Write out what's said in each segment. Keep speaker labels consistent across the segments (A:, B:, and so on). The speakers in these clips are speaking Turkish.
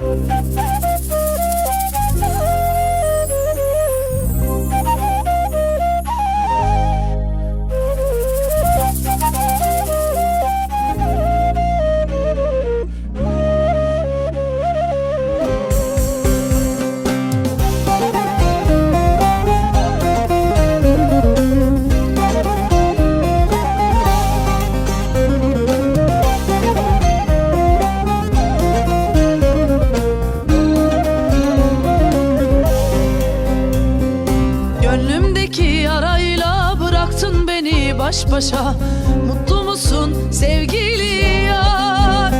A: Gönlümdeki baş başa. Mutlu musun sevgili yar?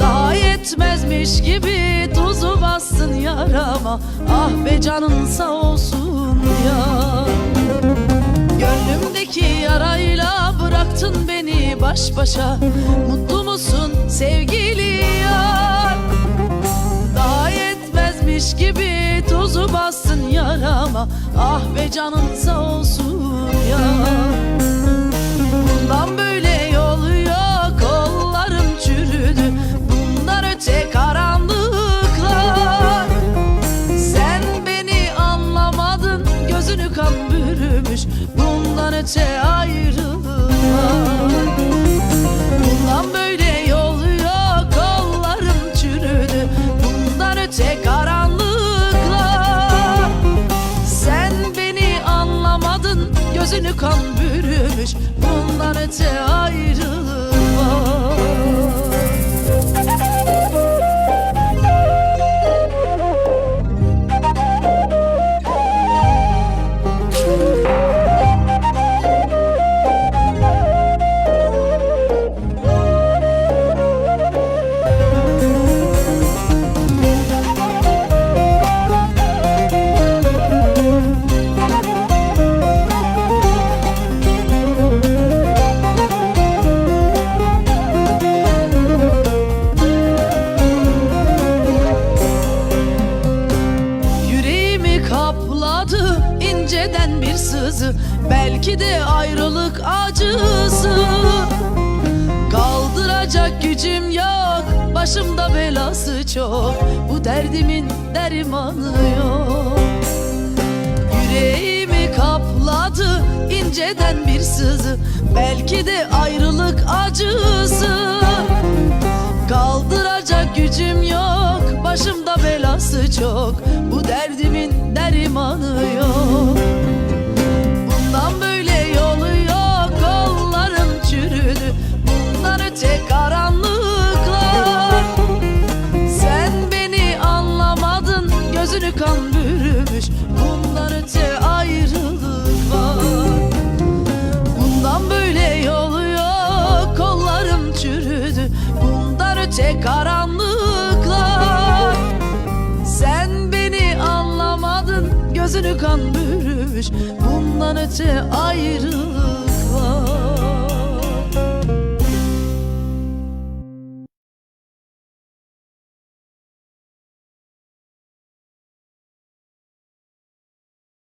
A: Daha yetmezmiş gibi tuzu bastın yarama. Ah be canın sağ olsun ya Gönlümdeki yarayla bıraktın beni baş başa. Mutlu musun sevgili yar? Daha yetmezmiş gibi tuzu bastın yarama. Ah be canın sağ olsun kan bürümüş Bundan öte ayrılık var Bundan böyle sızı Belki de ayrılık acısı. Kaldıracak gücüm yok Başımda belası çok. Bu derdimin dermanı yok. Yüreğimi kapladı inceden bir sızı. Belki de ayrılık acısı. Kaldıracak gücüm yok Başımda belası çok. Bu derdimin dermanı yok Gözünü kan bürümüş Bundan öte ayrılık var. Bundan böyle yolu yok Kollarım çürüdü Bundan öte karanlıklar. Sen beni anlamadın Gözünü kan bürümüş Bundan öte ayrılık